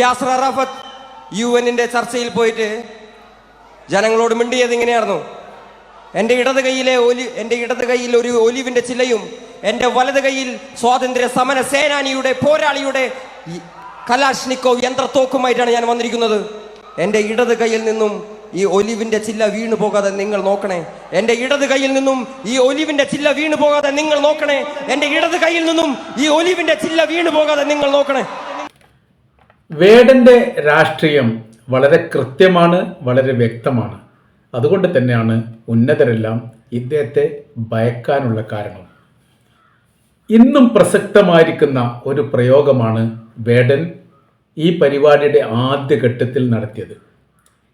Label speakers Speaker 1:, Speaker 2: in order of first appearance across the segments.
Speaker 1: Yasar Arafat U എന്നിന്റെ ചർച്ചയിൽ പോയിട്ട് ജനങ്ങളോട് മിണ്ടിയത് ഇങ്ങനെയായിരുന്നു. എന്റെ ഇടത് കൈയിലെ ഒലി എന്റെ ഇടത് കൈയിൽ ഒരു ഒലിവിന്റെ ചില്ലയും എന്റെ വലത് കൈയിൽ സ്വാതന്ത്ര്യ സമര സേനാനിയുടെ പോരാളിയുടെ കലാഷ്നിക്കോ യന്ത്രത്തോക്കുമായിട്ടാണ് ഞാൻ വന്നിരിക്കുന്നത്. എന്റെ ഇടത് കൈയിൽ നിന്നും ഈ ഒലിവിന്റെ ചില്ല വീണു പോകാതെ നിങ്ങൾ നോക്കണേ. എന്റെ ഇടത് കൈയിൽ നിന്നും ഈ ഒലിവിന്റെ ചില്ല വീണു പോകാതെ നിങ്ങൾ നോക്കണേ. എന്റെ ഇടത് കൈയിൽ നിന്നും ഈ ഒലിവിന്റെ ചില്ല വീണു പോകാതെ നിങ്ങൾ നോക്കണേ.
Speaker 2: വേടന്റെ രാഷ്ട്രീയം വളരെ കൃത്യമാണ് വളരെ വ്യക്തമാണ്. അതുകൊണ്ട് തന്നെയാണ് ഉന്നതരെല്ലാം ഇദ്ദേഹത്തെ ഭയക്കാനുള്ള കാരണം. ഇന്നും പ്രസക്തമായിരിക്കുന്ന ഒരു പ്രയോഗമാണ് വേടൻ ഈ പരിപാടിയുടെ ആദ്യഘട്ടത്തിൽ നടത്തിയത്.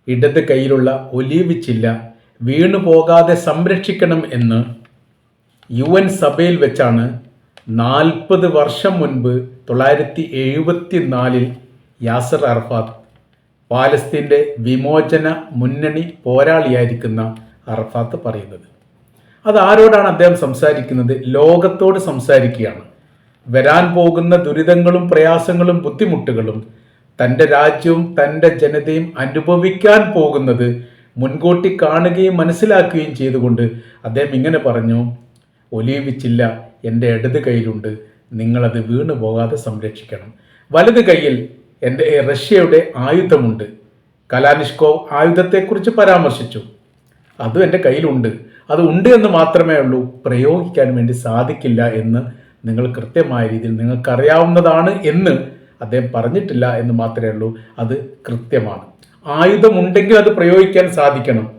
Speaker 2: ഇടത് കൈയിലുള്ള ഒലീവ് ചില്ല വീണു പോകാതെ സംരക്ഷിക്കണം എന്ന് യു എൻ സഭയിൽ വെച്ചാണ് നാൽപ്പത് വർഷം മുൻപ് തൊള്ളായിരത്തി എഴുപത്തി നാലിൽ യാസർ അറഫാത്ത് പാലസ്തീന്റെ വിമോചന മുന്നണി പോരാളിയായിരിക്കുന്ന അറഫാത്ത് പറയുന്നത്. അത് ആരോടാണ് അദ്ദേഹം സംസാരിക്കുന്നത്? ലോകത്തോട് സംസാരിക്കുകയാണ്. വരാൻ പോകുന്ന ദുരിതങ്ങളും പ്രയാസങ്ങളും ബുദ്ധിമുട്ടുകളും തന്റെ രാജ്യവും തന്റെ ജനതയും അനുഭവിക്കാൻ പോകുന്നത് മുൻകൂട്ടി കാണുകയും മനസ്സിലാക്കുകയും ചെയ്തുകൊണ്ട് അദ്ദേഹം ഇങ്ങനെ പറഞ്ഞു ഒലീവിച്ചില്ല എന്റെ ഇടത് കയ്യിലുണ്ട്. നിങ്ങളത് വീണു പോകാതെ സംരക്ഷിക്കണം. വലത് കയ്യിൽ എന്റെ റഷ്യയുടെ ആയുധമുണ്ട്. കലാനിഷ്കോ ആയുധത്തെക്കുറിച്ച് പരാമർശിച്ചു. അതും എന്റെ കയ്യിലുണ്ട്. അത് ഉണ്ട് എന്ന് മാത്രമേ ഉള്ളൂ. പ്രയോഗിക്കാൻ വേണ്ടി സാധിക്കില്ല എന്ന് നിങ്ങൾ കൃത്യമായ രീതിയിൽ നിങ്ങൾക്കറിയാവുന്നതാണ് എന്ന് അദ്ദേഹം പറഞ്ഞിട്ടില്ല എന്ന് മാത്രമേ ഉള്ളൂ. അത് കൃത്യമാണ്. ആയുധമുണ്ടെങ്കിൽ അത് പ്രയോഗിക്കാൻ സാധിക്കണം.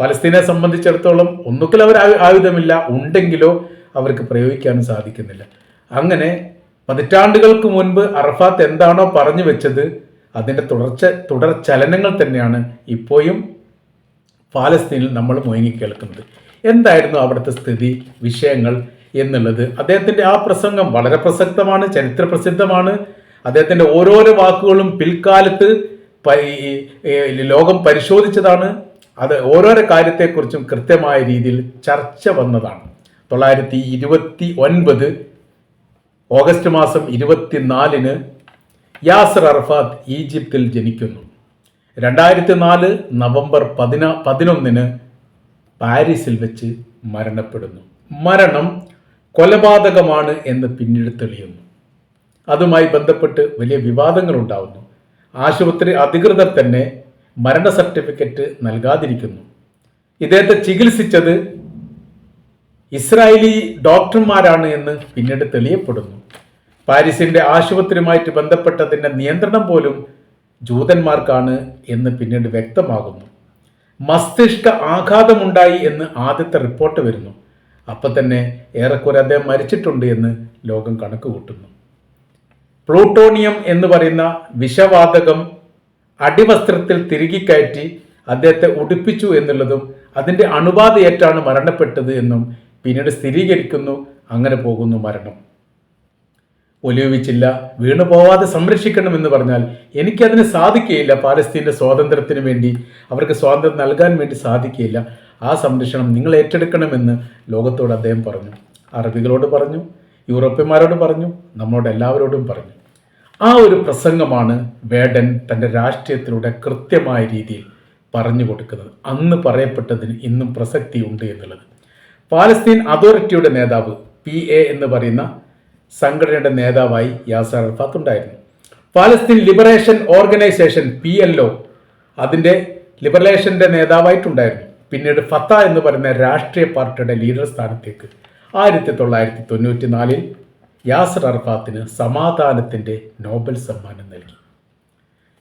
Speaker 2: പലസ്തീനെ സംബന്ധിച്ചിടത്തോളം ഒന്നുകിൽ അവർ ആയുധമില്ല ഉണ്ടെങ്കിലോ അവർക്ക് പ്രയോഗിക്കാനും സാധിക്കുന്നില്ല. അങ്ങനെ പതിറ്റാണ്ടുകൾക്ക് മുൻപ് അറഫാത്ത് എന്താണോ പറഞ്ഞു വെച്ചത് അതിന്റെ തുടർച്ച തുടർ ചലനങ്ങൾ തന്നെയാണ് ഇപ്പോഴും പാലസ്തീനിൽ നമ്മൾ മുഴങ്ങി കേൾക്കുന്നത് എന്തായിരുന്നു അവിടുത്തെ സ്ഥിതി വിഷയങ്ങൾ എന്നുള്ളത്? അദ്ദേഹത്തിന്റെ ആ പ്രസംഗം വളരെ പ്രസക്തമാണ് ചരിത്ര പ്രസിദ്ധമാണ്. അദ്ദേഹത്തിന്റെ ഓരോരോ വാക്കുകളും പിൽക്കാലത്ത് ലോകം പരിശോധിച്ചതാണ്. അത് ഓരോരോ കാര്യത്തെക്കുറിച്ചും കൃത്യമായ രീതിയിൽ ചർച്ച വന്നതാണ്. തൊള്ളായിരത്തി ഇരുപത്തി ഒൻപത് ഓഗസ്റ്റ് മാസം ഇരുപത്തിനാലിന് യാസർ അറഫാത്ത് ഈജിപ്തിൽ ജനിക്കുന്നു. രണ്ടായിരത്തി നാല് നവംബർ പതിന പതിനൊന്നിന് പാരീസിൽ വെച്ച് മരണപ്പെടുന്നു. മരണം കൊലപാതകമാണ് എന്ന് പിന്നീട് തെളിയുന്നു. അതുമായി ബന്ധപ്പെട്ട് വലിയ വിവാദങ്ങൾ ഉണ്ടാവുന്നു ആശുപത്രി അധികൃതർ തന്നെ മരണ സർട്ടിഫിക്കറ്റ് നൽകാതിരിക്കുന്നു. ഇദ്ദേഹത്തെ ചികിത്സിച്ചത് ഇസ്രായേലി ഡോക്ടർമാരാണ് എന്ന് പിന്നീട് തെളിയപ്പെടുന്നു. പാരീസിന്റെ ആശുപത്രിയുമായിട്ട് ബന്ധപ്പെട്ടതിന്റെ നിയന്ത്രണം പോലും ജൂതന്മാർക്കാണ് എന്ന് പിന്നീട് വ്യക്തമാകുന്നു. മസ്തിഷ്ക ആഘാതമുണ്ടായി എന്ന് ആദ്യത്തെ റിപ്പോർട്ട് വരുന്നു. അപ്പം തന്നെ ഏറെക്കുറെ അദ്ദേഹം മരിച്ചിട്ടുണ്ട് എന്ന് ലോകം കണക്ക് കൂട്ടുന്നു. പ്ലൂട്ടോണിയം എന്ന് പറയുന്ന വിഷവാതകം അടിവസ്ത്രത്തിൽ തിരികെ കയറ്റി അദ്ദേഹത്തെ ഉടുപ്പിച്ചു എന്നുള്ളതും അതിന്റെ അണുബാധയേറ്റാണ് മരണപ്പെട്ടത് എന്നും പിന്നീട് സ്ഥിരീകരിക്കുന്നു അങ്ങനെ പോകുന്നു മരണം. ഒലിവിച്ചില്ല വീണു പോവാതെ സംരക്ഷിക്കണം എന്ന് പറഞ്ഞാൽ എനിക്കതിന് സാധിക്കുകയില്ല. പാലസ്തീന്റെ സ്വാതന്ത്ര്യത്തിന് വേണ്ടി അവർക്ക് സ്വാതന്ത്ര്യം നൽകാൻ വേണ്ടി സാധിക്കുകയില്ല. ആ സംരക്ഷണം നിങ്ങൾ ഏറ്റെടുക്കണമെന്ന് ലോകത്തോട് അദ്ദേഹം പറഞ്ഞു. അറബികളോട് പറഞ്ഞു യൂറോപ്യന്മാരോട് പറഞ്ഞു നമ്മളോട് എല്ലാവരോടും പറഞ്ഞു. ആ ഒരു പ്രസംഗമാണ് വേടൻ തന്റെ രാഷ്ട്രീയത്തിലൂടെ കൃത്യമായ രീതിയിൽ പറഞ്ഞു കൊടുക്കുന്നത്. അന്ന് പറയപ്പെട്ടതിന് ഇന്നും പ്രസക്തിയുണ്ട് എന്നുള്ളത്. പാലസ്തീൻ അതോറിറ്റിയുടെ നേതാവ് പി എ എന്ന് പറയുന്ന സംഘടനയുടെ നേതാവായി യാസർ അറഫാത്ത് ഉണ്ടായിരുന്നു. Palestine Liberation Organisation P L O അതിന്റെ ലിബറേഷന്റെ നേതാവായിട്ടുണ്ടായിരുന്നു. പിന്നീട് ഫത്ത എന്ന് പറയുന്ന രാഷ്ട്രീയ പാർട്ടിയുടെ ലീഡർ സ്ഥാനത്തേക്ക് ആയിരത്തി തൊള്ളായിരത്തി തൊണ്ണൂറ്റി നാലിൽ യാസർ അറഫാത്തിന് സമാധാനത്തിന്റെ നോബൽ സമ്മാനം നൽകി.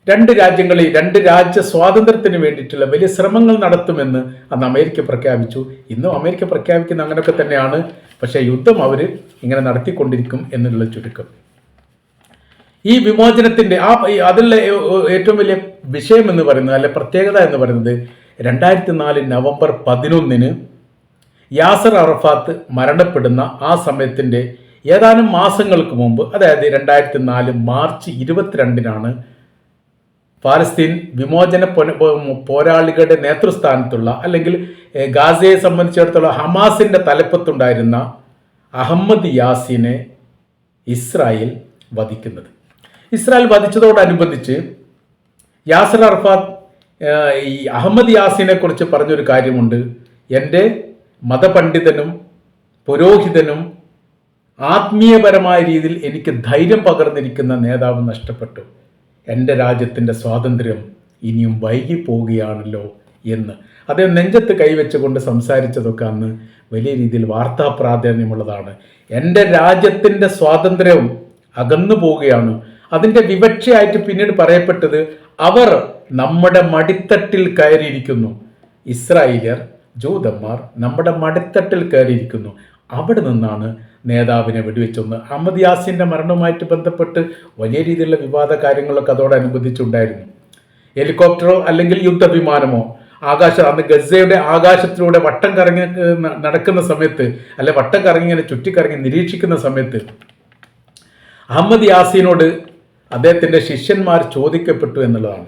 Speaker 2: രണ്ട് രാജ്യങ്ങളിൽ രണ്ട് രാജ്യ സ്വാതന്ത്ര്യത്തിന് വേണ്ടിയിട്ടുള്ള വലിയ ശ്രമങ്ങൾ നടത്തുമെന്ന് അന്ന് അമേരിക്ക പ്രഖ്യാപിച്ചു. ഇന്നും അമേരിക്ക പ്രഖ്യാപിക്കുന്ന അങ്ങനെയൊക്കെ തന്നെയാണ്. പക്ഷേ യുദ്ധം അവർ ഇങ്ങനെ നടത്തിക്കൊണ്ടിരിക്കും എന്നുള്ള ചുരുക്കം. ഈ വിമോചനത്തിന്റെ ആ അതിലെ ഏറ്റവും വലിയ വിഷയം എന്ന് പറയുന്നത് അല്ലെ പ്രത്യേകത എന്ന് പറയുന്നത് രണ്ടായിരത്തി നാല് നവംബർ പതിനൊന്നിന് യാസർ അറഫാത്ത് മരണപ്പെടുന്ന ആ സമയത്തിന്റെ ഏതാനും മാസങ്ങൾക്ക് മുമ്പ് അതായത് രണ്ടായിരത്തി നാല് മാർച്ച് ഇരുപത്തിരണ്ടിനാണ് പാലസ്തീൻ വിമോചന പോരാളികളുടെ നേതൃസ്ഥാനത്തുള്ള അല്ലെങ്കിൽ ഗാസയെ സംബന്ധിച്ചിടത്തോളം ഹമാസിന്റെ തലപ്പത്തുണ്ടായിരുന്ന അഹമ്മദ് യാസിനെ ഇസ്രായേൽ വധിക്കുന്നത്. ഇസ്രായേൽ വധിച്ചതോടനുബന്ധിച്ച് യാസർ അർഫാത്ത് ഈ അഹമ്മദ് യാസിനെ കുറിച്ച് പറഞ്ഞൊരു കാര്യമുണ്ട്. എന്റെ മതപണ്ഡിതനും പുരോഹിതനും ആത്മീയപരമായ രീതിയിൽ എനിക്ക് ധൈര്യം പകർന്നിരിക്കുന്ന നേതാവ് നഷ്ടപ്പെട്ടു. എന്റെ രാജ്യത്തിന്റെ സ്വാതന്ത്ര്യം ഇനിയും വൈകി പോവുകയാണല്ലോ എന്ന്. അദ്ദേഹം നെഞ്ചത്ത് കൈവച്ചുകൊണ്ട് സംസാരിച്ചതൊക്കെ അന്ന് വലിയ രീതിയിൽ വാർത്താ പ്രാധാന്യമുള്ളതാണ്. എന്റെ രാജ്യത്തിന്റെ സ്വാതന്ത്ര്യവും അകന്നു പോവുകയാണ്. അതിന്റെ വിവക്ഷയായിട്ട് പിന്നീട് പറയപ്പെട്ടത് അവർ നമ്മുടെ മടിത്തട്ടിൽ കയറിയിരിക്കുന്നു. ഇസ്രായേലിയർ ജൂതന്മാർ നമ്മുടെ മടിത്തട്ടിൽ കയറിയിരിക്കുന്നു. അവിടെ നിന്നാണ് നേതാവിനെ വെടിവെച്ചൊന്ന് അഹമ്മദ് യാസിന്റെ മരണവുമായിട്ട് ബന്ധപ്പെട്ട് വലിയ രീതിയിലുള്ള വിവാദ കാര്യങ്ങളൊക്കെ അതോടനുബന്ധിച്ചുണ്ടായിരുന്നു. ഹെലികോപ്റ്ററോ അല്ലെങ്കിൽ യുദ്ധവിമാനമോ ആകാശ അന്ന് ഗസയുടെ ആകാശത്തിലൂടെ വട്ടം കറങ്ങി നടക്കുന്ന സമയത്ത് അല്ലെ വട്ടം കറങ്ങി ഇങ്ങനെ ചുറ്റിക്കറങ്ങി നിരീക്ഷിക്കുന്ന സമയത്ത് അഹമ്മദ് യാസീനോട് അദ്ദേഹത്തിന്റെ ശിഷ്യന്മാർ ചോദിക്കപ്പെട്ടു എന്നുള്ളതാണ്.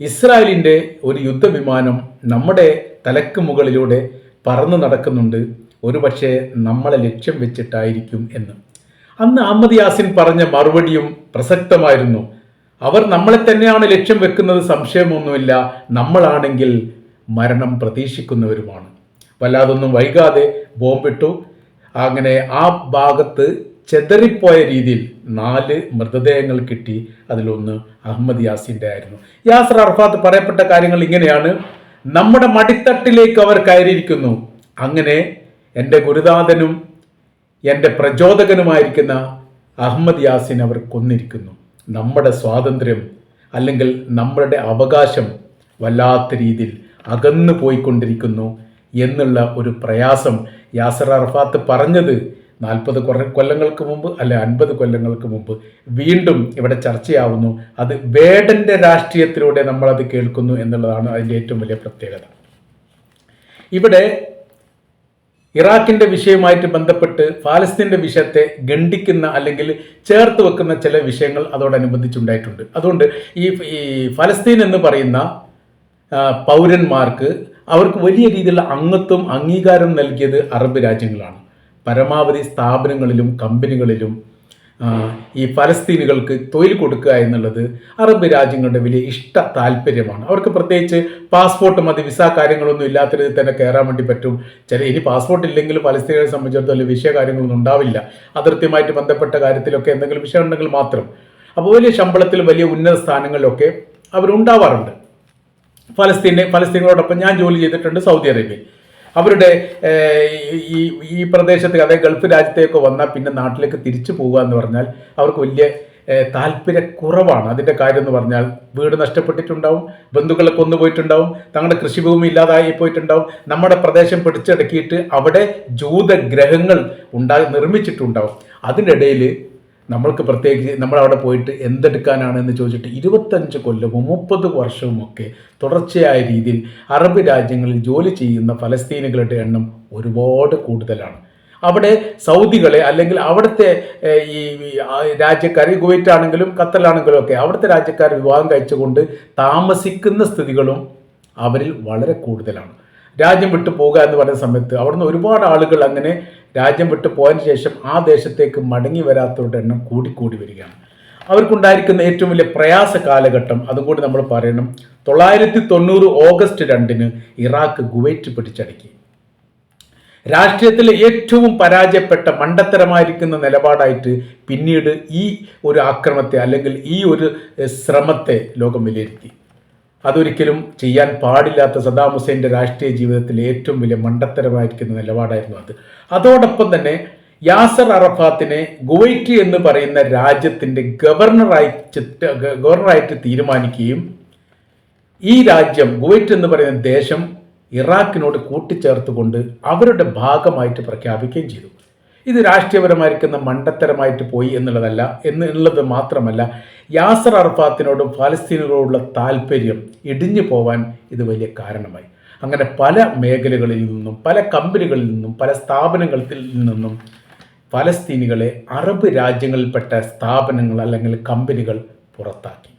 Speaker 2: ഇസ്രായേലിന്റെ ഒരു യുദ്ധവിമാനം നമ്മുടെ തലക്ക് മുകളിലൂടെ പറന്നു നടക്കുന്നുണ്ട്. ഒരുപക്ഷെ നമ്മളെ ലക്ഷ്യം വെച്ചിട്ടായിരിക്കും എന്ന്. അന്ന് അഹമ്മദ് യാസിൻ പറഞ്ഞ മറുപടിയും പ്രസക്തമായിരുന്നു. അവർ നമ്മളെ തന്നെയാണ് ലക്ഷ്യം വെക്കുന്നത് സംശയമൊന്നുമില്ല. നമ്മളാണെങ്കിൽ മരണം പ്രതീക്ഷിക്കുന്നവരുമാണ്. വല്ലാതൊന്നും വൈകാതെ ബോംബിട്ടു. അങ്ങനെ ആ ഭാഗത്ത് ചെതറിപ്പോയ രീതിയിൽ നാല് മൃതദേഹങ്ങൾ കിട്ടി. അതിലൊന്ന് അഹമ്മദ് യാസിന്റെ ആയിരുന്നു. യാസർ അർഫാത്ത് പറയപ്പെട്ട കാര്യങ്ങൾ ഇങ്ങനെയാണ്. നമ്മുടെ മടിത്തട്ടിലേക്ക് അവർ കയറിയിരിക്കുന്നു. അങ്ങനെ എന്റെ ഗുരുനാഥനും എന്റെ പ്രചോദകനുമായിരിക്കുന്ന അഹമ്മദ് യാസിൻ അവർ കൊന്നിരിക്കുന്നു. നമ്മുടെ സ്വാതന്ത്ര്യം അല്ലെങ്കിൽ നമ്മളുടെ അവകാശം വല്ലാത്ത രീതിയിൽ അകന്നു പോയിക്കൊണ്ടിരിക്കുന്നു എന്നുള്ള ഒരു പ്രയാസം യാസർ അറഫാത്ത് പറഞ്ഞത് നാൽപ്പത് കൊല്ലങ്ങൾക്ക് മുമ്പ് അല്ലെ അൻപത് കൊല്ലങ്ങൾക്ക് മുമ്പ്. വീണ്ടും ഇവിടെ ചർച്ചയാവുന്നു. അത് വേടന്റെ രാഷ്ട്രീയത്തിലൂടെ നമ്മളത് കേൾക്കുന്നു എന്നുള്ളതാണ് അതിന്റെ ഏറ്റവും വലിയ പ്രത്യേകത. ഇവിടെ ഇറാഖിന്റെ വിഷയവുമായിട്ട് ബന്ധപ്പെട്ട് ഫാലസ്തീന്റെ വിഷയത്തെ ഗണ്ഡിക്കുന്ന അല്ലെങ്കിൽ ചേർത്ത് വെക്കുന്ന ചില വിഷയങ്ങൾ അതോടനുബന്ധിച്ചുണ്ടായിട്ടുണ്ട്. അതുകൊണ്ട് ഈ ഈ ഫലസ്തീൻ എന്ന് പറയുന്ന പൗരന്മാർക്ക് അവർക്ക് വലിയ രീതിയിലുള്ള അംഗത്വം അംഗീകാരം നൽകിയത് അറബ് രാജ്യങ്ങളാണ്. പരമാവധി സ്ഥാപനങ്ങളിലും കമ്പനികളിലും ഈ ഫലസ്തീനുകൾക്ക് തൊഴിൽ കൊടുക്കുക എന്നുള്ളത് അറബ് രാജ്യങ്ങളുടെ വലിയ ഇഷ്ട താല്പര്യമാണ്. അവർക്ക് പ്രത്യേകിച്ച് പാസ്പോർട്ട് മതി വിസ കാര്യങ്ങളൊന്നും ഇല്ലാത്ത രീതിയിൽ തന്നെ കയറാൻ വേണ്ടി പറ്റും. ചില ഇനി പാസ്പോർട്ട് ഇല്ലെങ്കിൽ ഫലസ്തീനെ സംബന്ധിച്ചിടത്തോളം വിഷയ കാര്യങ്ങളൊന്നും ഉണ്ടാവില്ല. അതിർത്തിയുമായിട്ട് ബന്ധപ്പെട്ട കാര്യത്തിലൊക്കെ എന്തെങ്കിലും വിഷയം ഉണ്ടെങ്കിൽ മാത്രം. അപ്പോൾ വലിയ ശമ്പളത്തിൽ വലിയ ഉന്നത സ്ഥാനങ്ങളിലൊക്കെ അവരുണ്ടാവാറുണ്ട്. ഫലസ്തീനെ ഫലസ്തീനോടൊപ്പം ഞാൻ ജോലി ചെയ്തിട്ടുണ്ട് സൗദി അറേബ്യയിൽ. അവരുടെ ഈ ഈ പ്രദേശത്ത് അതായത് ഗൾഫ് രാജ്യത്തേക്ക് വന്നാൽ പിന്നെ നാട്ടിലേക്ക് തിരിച്ചു പോകുക എന്ന് പറഞ്ഞാൽ അവർക്ക് വലിയ താല്പര്യക്കുറവാണ്. അതിന്റെ കാര്യം എന്ന് പറഞ്ഞാൽ വീട് നഷ്ടപ്പെട്ടിട്ടുണ്ടാവും ബന്ധുക്കളെ കൊന്നുപോയിട്ടുണ്ടാവും തങ്ങളുടെ കൃഷിഭൂമി ഇല്ലാതായി പോയിട്ടുണ്ടാവും നമ്മുടെ പ്രദേശം പിടിച്ചടക്കിയിട്ട് അവിടെ ജൂതഗ്രഹങ്ങൾ ഉണ്ടാ നിർമ്മിച്ചിട്ടുണ്ടാവും. അതിനിടയിൽ നമ്മൾക്ക് പ്രത്യേകിച്ച് നമ്മൾ അവിടെ പോയിട്ട് എന്തെടുക്കാനാണ് എന്ന് ചോദിച്ചിട്ട് ഇരുപത്തഞ്ച് കൊല്ലവും മുപ്പത് വർഷവും ഒക്കെ തുടർച്ചയായ രീതിയിൽ അറബ് രാജ്യങ്ങളിൽ ജോലി ചെയ്യുന്ന ഫലസ്തീനുകളുടെ എണ്ണം ഒരുപാട് കൂടുതലാണ്. അവിടെ സൗദികളെ അല്ലെങ്കിൽ അവിടുത്തെ ഈ ഈ, രാജ്യക്കാർ കുവൈറ്റ് ആണെങ്കിലും ഖത്തറിലാണെങ്കിലും ഒക്കെ അവിടുത്തെ രാജ്യക്കാർ വിവാഹം കഴിച്ചുകൊണ്ട് താമസിക്കുന്ന സ്ഥിതികളും അവരിൽ വളരെ കൂടുതലാണ്. രാജ്യം വിട്ടു പോകുക എന്ന് പറയുന്ന സമയത്ത് അവിടുന്ന് ഒരുപാട് ആളുകൾ അങ്ങനെ രാജ്യം വിട്ട് പോയതിന് ശേഷം ആ ദേശത്തേക്ക് മടങ്ങി വരാത്തവരുടെ എണ്ണം കൂടിക്കൂടി വരികയാണ്. അവർക്കുണ്ടായിരിക്കുന്ന ഏറ്റവും വലിയ പ്രയാസ കാലഘട്ടം അതും കൂടി നമ്മൾ പറയണം തൊള്ളായിരത്തി തൊണ്ണൂറ് ഓഗസ്റ്റ് രണ്ടിന് ഇറാഖ് കുവൈറ്റ് പിടിച്ചടക്കി. രാഷ്ട്രീയത്തിലെ ഏറ്റവും പരാജയപ്പെട്ട മണ്ടത്തരമായിരിക്കുന്ന നിലപാടായിട്ട് പിന്നീട് ഈ ഒരു ആക്രമത്തെ അല്ലെങ്കിൽ ഈ ഒരു ശ്രമത്തെ ലോകം വിലയിരുത്തി. അതൊരിക്കലും ചെയ്യാൻ പാടില്ലാത്ത സദാം ഹുസൈന്റെ രാഷ്ട്രീയ ജീവിതത്തിലെ ഏറ്റവും വലിയ മണ്ടത്തരമായിരിക്കുന്ന നിലപാടായിരുന്നു അത്. അതോടൊപ്പം തന്നെ യാസർ അറഫാത്തിനെ ഗുവൈറ്റ് എന്ന് പറയുന്ന രാജ്യത്തിന്റെ ഗവർണറായി ഗവർണറായിട്ട് തീരുമാനിക്കുകയും ഈ രാജ്യം ഗുവൈറ്റ് എന്ന് പറയുന്ന ദേശം ഇറാഖിനോട് കൂട്ടിച്ചേർത്തുകൊണ്ട് അവരുടെ ഭാഗമായിട്ട് പ്രഖ്യാപിക്കുകയും ചെയ്തു. ഇത് രാഷ്ട്രീയപരമായിരിക്കുന്ന മണ്ടത്തരമായിട്ട് പോയി എന്നുള്ളതല്ല എന്നുള്ളത് മാത്രമല്ല യാസർ അറഫാത്തിനോടും ഫലസ്തീനുകളോടുള്ള താല്പര്യം ഇടിഞ്ഞു പോവാൻ ഇത് വലിയ കാരണമായി. അങ്ങനെ പല മേഖലകളിൽ നിന്നും പല കമ്പനികളിൽ നിന്നും പല സ്ഥാപനങ്ങളിൽ നിന്നും ഫലസ്തീനികളെ അറബ് രാജ്യങ്ങളിൽപ്പെട്ട സ്ഥാപനങ്ങൾ അല്ലെങ്കിൽ കമ്പനികൾ പുറത്താക്കി.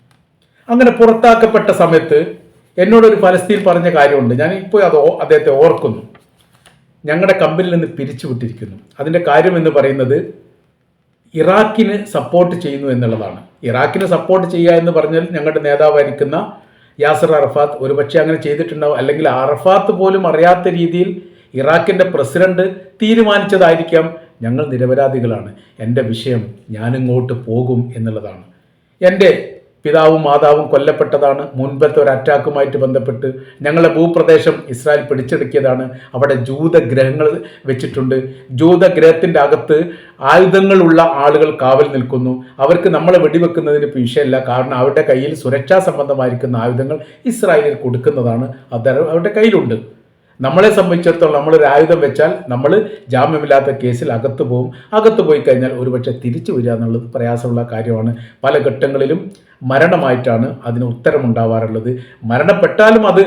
Speaker 2: അങ്ങനെ പുറത്താക്കപ്പെട്ട സമയത്ത് എന്നോടൊരു ഫലസ്തീൻ പറഞ്ഞ കാര്യമുണ്ട്. ഞാൻ ഇപ്പോൾ അത് അദ്ദേഹത്തെ ഓർക്കുന്നു. ഞങ്ങളുടെ കമ്പനിയിൽ നിന്ന് പിരിച്ചുവിട്ടിരിക്കുന്നു. അതിന്റെ കാര്യം എന്ന് പറയുന്നത് ഇറാഖിന് സപ്പോർട്ട് ചെയ്യുന്നു എന്നുള്ളതാണ്. ഇറാഖിന് സപ്പോർട്ട് ചെയ്യുക എന്ന് പറഞ്ഞാൽ ഞങ്ങളുടെ നേതാവായിരിക്കുന്ന യാസർ അറഫാത്ത് ഒരുപക്ഷെ അങ്ങനെ ചെയ്തിട്ടുണ്ടാവും. അല്ലെങ്കിൽ അറഫാത്ത് പോലും അറിയാത്ത രീതിയിൽ ഇറാഖിന്റെ പ്രസിഡന്റ് തീരുമാനിച്ചതായിരിക്കാം ഞങ്ങൾ നിരപരാധികളാണ്. എന്റെ വിഷയം ഞാനിങ്ങോട്ട് പോകും എന്നുള്ളതാണ്. എന്റെ പിതാവും മാതാവും കൊല്ലപ്പെട്ടതാണ്. മുൻപത്തെ ഒരു അറ്റാക്കുമായിട്ട് ബന്ധപ്പെട്ട് ഞങ്ങളുടെ ഭൂപ്രദേശം ഇസ്രായേൽ പിടിച്ചെടുക്കിയതാണ്. അവിടെ ജൂതഗ്രഹങ്ങൾ വെച്ചിട്ടുണ്ട്. ജൂതഗ്രഹത്തിന്റെ അകത്ത് ആയുധങ്ങളുള്ള ആളുകൾ കാവൽ നിൽക്കുന്നു. അവർക്ക് നമ്മളെ വെടിവെക്കുന്നതിന് വിഷയമല്ല. കാരണം അവരുടെ കയ്യിൽ സുരക്ഷാ സംബന്ധമായിരിക്കുന്ന ആയുധങ്ങൾ ഇസ്രായേലിൽ കൊടുക്കുന്നതാണ്. അത് അവരുടെ കയ്യിലുണ്ട്. നമ്മളെ സംബന്ധിച്ചിടത്തോളം നമ്മൾ ഒരു ആയുധം വെച്ചാൽ നമ്മൾ ജാമ്യമില്ലാത്ത കേസിൽ അകത്ത് പോകും. അകത്ത് പോയി കഴിഞ്ഞാൽ ഒരുപക്ഷെ തിരിച്ചു വരിക എന്നുള്ളത് പ്രയാസമുള്ള കാര്യമാണ്. പല ഘട്ടങ്ങളിലും മരണമായിട്ടാണ് അതിന് ഉത്തരമുണ്ടാവാറുള്ളത്. മരണപ്പെട്ടാലും അത്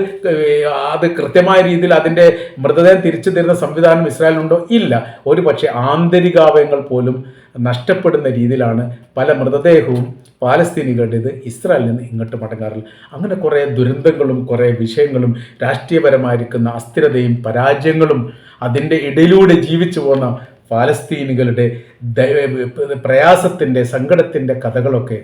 Speaker 2: അത് കൃത്യമായ രീതിയിൽ അതിന്റെ മൃതദേഹം തിരിച്ചു തരുന്ന സംവിധാനം ഇസ്രായേലിനുണ്ടോ? ഇല്ല. ഒരു പക്ഷേ ആന്തരികാവയങ്ങൾ പോലും നഷ്ടപ്പെടുന്ന രീതിയിലാണ് പല മൃതദേഹവും പാലസ്തീനികളുടേത് ഇസ്രായേലിൽ നിന്ന് ഇങ്ങോട്ട് മടങ്ങാറില്ല. അങ്ങനെ കുറേ ദുരന്തങ്ങളും കുറേ വിഷയങ്ങളും രാഷ്ട്രീയപരമായിരിക്കുന്ന അസ്ഥിരതയും പരാജയങ്ങളും അതിന്റെ ഇടയിലൂടെ ജീവിച്ചു പോകുന്ന പാലസ്തീനികളുടെ പ്രയാസത്തിന്റെ സങ്കടത്തിന്റെ കഥകളൊക്കെ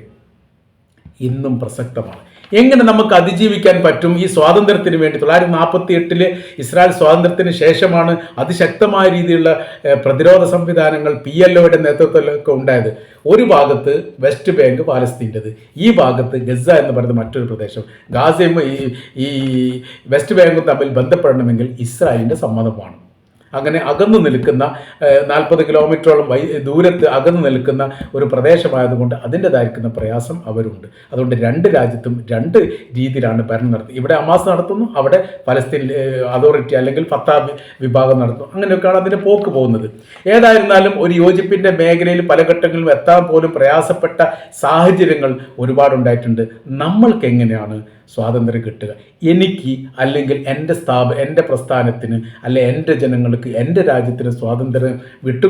Speaker 2: ഇന്നും പ്രസക്തമാണ്. എങ്ങനെ നമുക്ക് അതിജീവിക്കാൻ പറ്റും? ഈ സ്വാതന്ത്ര്യത്തിന് വേണ്ടി തൊള്ളായിരത്തി നാൽപ്പത്തി എട്ടിൽ ഇസ്രായേൽ സ്വാതന്ത്ര്യത്തിന് ശേഷമാണ് അതിശക്തമായ രീതിയിലുള്ള പ്രതിരോധ സംവിധാനങ്ങൾ പി എൽ ഒയുടെ നേതൃത്വത്തിലൊക്കെ ഉണ്ടായത്. ഒരു ഭാഗത്ത് വെസ്റ്റ് ബാങ്ക് പാലസ്തീന്റെത് ഈ ഭാഗത്ത് ഗസ എന്ന് പറയുന്ന മറ്റൊരു പ്രദേശം. ഗാസയും ഈ വെസ്റ്റ് ബാങ്കും തമ്മിൽ ബന്ധപ്പെടണമെങ്കിൽ ഇസ്രായേലിന്റെ സമ്മതമാണ് അങ്ങനെ അകന്നു നിൽക്കുന്ന നാൽപ്പത് കിലോമീറ്ററോളം വൈ ദൂരത്ത് അകന്നു നിൽക്കുന്ന ഒരു പ്രദേശമായതുകൊണ്ട് അതിന്റെതായിരിക്കുന്ന പ്രയാസം അവരുണ്ട്. അതുകൊണ്ട് രണ്ട് രാജ്യത്തും രണ്ട് രീതിയിലാണ് ഭരണം നടത്തുന്നത്. ഇവിടെ അമാസ് നടത്തുന്നു അവിടെ പലസ്തീൻ അതോറിറ്റി അല്ലെങ്കിൽ ഫത്താ വിഭാഗം നടത്തുന്നു. അങ്ങനെയൊക്കെയാണ് അതിന്റെ പോക്ക് പോകുന്നത്. ഏതായിരുന്നാലും ഒരു യോജിപ്പിന്റെ മേഖലയിൽ പല ഘട്ടങ്ങളിലും എത്താൻ പോലും പ്രയാസപ്പെട്ട സാഹചര്യങ്ങൾ ഒരുപാടുണ്ടായിട്ടുണ്ട്. നമ്മൾക്ക് എങ്ങനെയാണ് സ്വാതന്ത്ര്യം കിട്ടുക. എനിക്ക് അല്ലെങ്കിൽ എന്റെ സ്ഥാപ എന്റെ പ്രസ്ഥാനത്തിന് അല്ലെ എന്റെ ജനങ്ങൾക്ക് എന്റെ രാജ്യത്തിന് സ്വാതന്ത്ര്യം വിട്ടു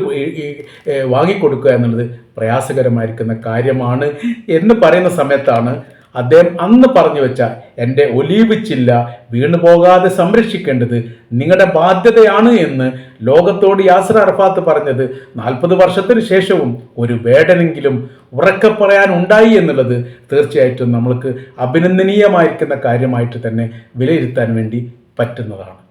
Speaker 2: വാങ്ങിക്കൊടുക്കുക എന്നുള്ളത് പ്രയാസകരമായിരിക്കുന്ന കാര്യമാണ് എന്ന് പറയുന്ന സമയത്താണ് അദ്ദേഹം അന്ന് പറഞ്ഞു വെച്ച എന്റെ ഒലീവ് ചില്ല വീണു പോകാതെ സംരക്ഷിക്കേണ്ടത് നിങ്ങളുടെ ബാധ്യതയാണ് എന്ന് ലോകത്തോട് യാസർ അറഫാത്ത് പറഞ്ഞത് നാൽപ്പത് വർഷത്തിന് ശേഷവും ഒരു വേടനെങ്കിലും ഉറക്കെ പറയാൻ ഉണ്ടായി എന്നുള്ളത് തീർച്ചയായിട്ടും നമ്മൾക്ക് അഭിനന്ദനീയമായിരിക്കുന്ന കാര്യമായിട്ട് തന്നെ വിലയിരുത്താൻ വേണ്ടി പറ്റുന്നതാണ്.